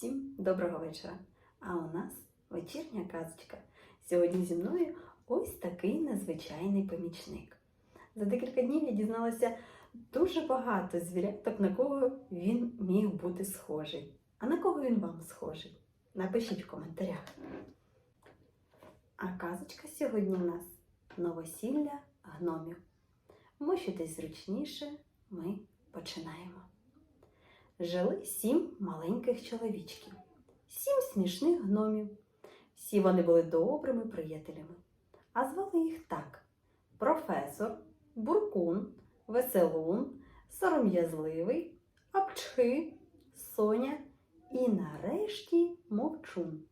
Всім доброго вечора! А у нас вечірня казочка. Сьогодні зі мною ось такий незвичайний помічник. За декілька днів я дізналася дуже багато звіряток, на кого він міг бути схожий. А на кого він вам схожий? Напишіть в коментарях. А казочка сьогодні у нас новосілля гномів. Мощитесь зручніше, ми починаємо. Жили сім маленьких чоловічків, сім смішних гномів. Всі вони були добрими приятелями, а звали їх так: професор, буркун, веселун, сором'язливий, апчхи, соня і нарешті мовчун.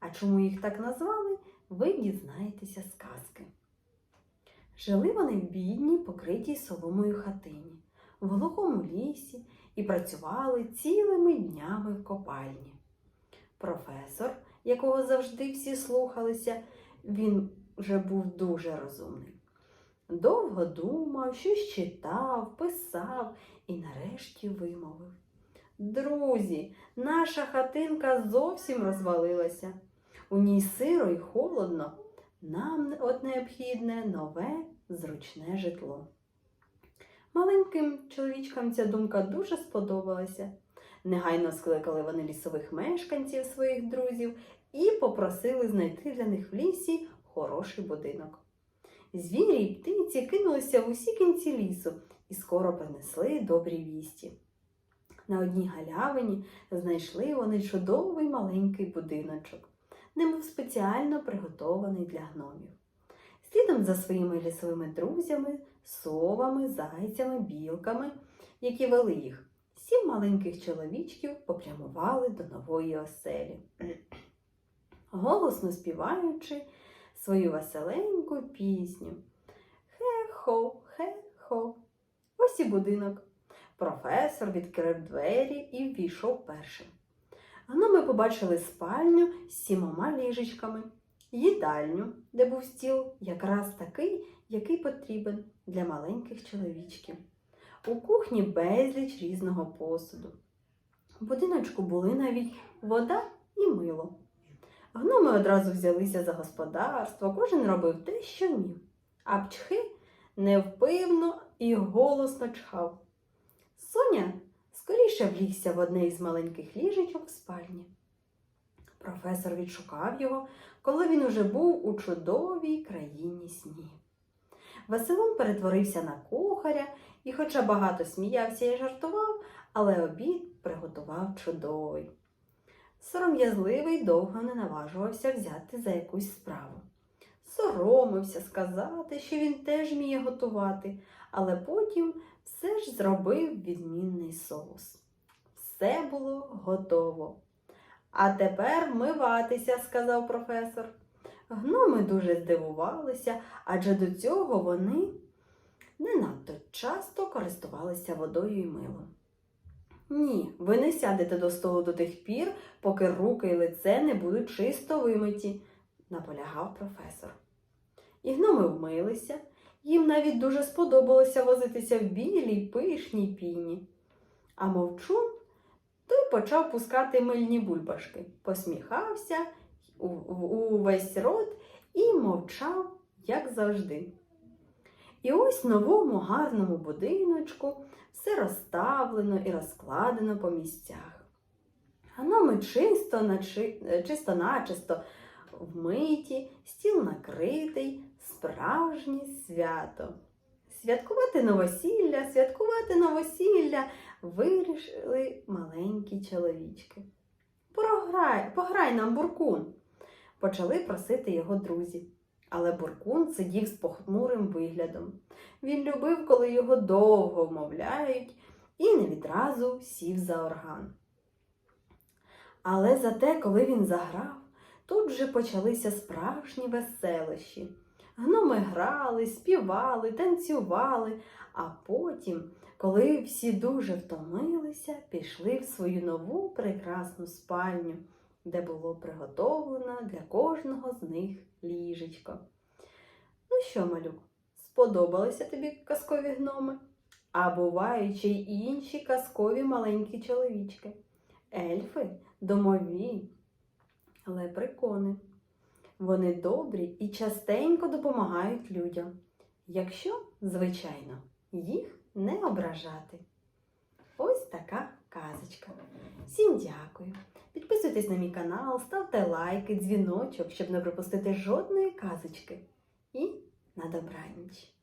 А чому їх так назвали, ви дізнаєтеся з казки. Жили вони в бідній, покритій соломою хатині, в глухому лісі і працювали цілими днями в копальні. Професор, якого завжди всі слухалися, він вже був дуже розумний. Довго думав, щось читав, писав і нарешті вимовив. Друзі, наша хатинка зовсім розвалилася. У ній сиро й холодно. Нам от необхідне нове зручне житло. Маленьким чоловічкам ця думка дуже сподобалася. Негайно скликали вони лісових мешканців своїх друзів і попросили знайти для них в лісі хороший будинок. Звірі й птиці кинулися в усі кінці лісу і скоро принесли добрі вісті. На одній галявині знайшли вони чудовий маленький будиночок, немов спеціально приготований для гномів. Слідом за своїми лісовими друзями, совами, зайцями, білками, які вели їх, сім маленьких чоловічків попрямували до нової оселі. Голосно співаючи свою веселеньку пісню. Хе-хо, хе-хо. Ось і будинок. Професор відкрив двері і ввійшов першим. Гноми побачили спальню з сімома ліжечками, їдальню, де був стіл, якраз такий, який потрібен для маленьких чоловічків. У кухні безліч різного посуду. У будиночку були навіть вода і мило. Гноми одразу взялися за господарство, кожен робив те, що міг, а пчхи невпивно і голосно чхав. Соня скоріше влігся в одне із маленьких ліжечок в спальні. Професор відшукав його, коли він уже був у чудовій країні снів. Веселун перетворився на кухаря і, хоча багато сміявся і жартував, але обід приготував чудовий. Сором'язливий довго не наважувався взяти за якусь справу. Соромився сказати, що він теж вміє готувати, але потім все ж зробив відмінний соус. Все було готово. А тепер миватися, сказав професор. Гноми дуже здивувалися, адже до цього вони не надто часто користувалися водою і милом. Ні, ви не сядете до столу до тих пір, поки руки і лице не будуть чисто вимиті, наполягав професор. І гноми вмилися, їм навіть дуже сподобалося возитися в білій пишній піні. А мовчун почав пускати мильні бульбашки, посміхався увесь рот і мовчав, як завжди. І ось новому гарному будиночку все розставлено і розкладено по місцях. Гноми чисто, начи... чисто начисто вмиті, стіл накритий, справжнє свято. Святкувати новосілля, святкувати новосілля вирішили маленькі чоловічки. Програй, пограй нам, буркун, почали просити його друзі. Але буркун сидів з похмурим виглядом. Він любив, коли його довго вмовляють, і не відразу сів за орган. Але зате, коли він заграв, тут вже почалися справжні веселощі. Гноми грали, співали, танцювали, а потім, коли всі дуже втомилися, пішли в свою нову прекрасну спальню, де було приготовлено для кожного з них ліжечко. Ну що, малюк, сподобалися тобі казкові гноми? А бувають ще й інші казкові маленькі чоловічки. Ельфи домові лепрекони. Вони добрі і частенько допомагають людям, якщо, звичайно, їх не ображати. Ось така казочка. Всім дякую. Підписуйтесь на мій канал, ставте лайки, дзвіночок, щоб не пропустити жодної казочки. І на добраніч!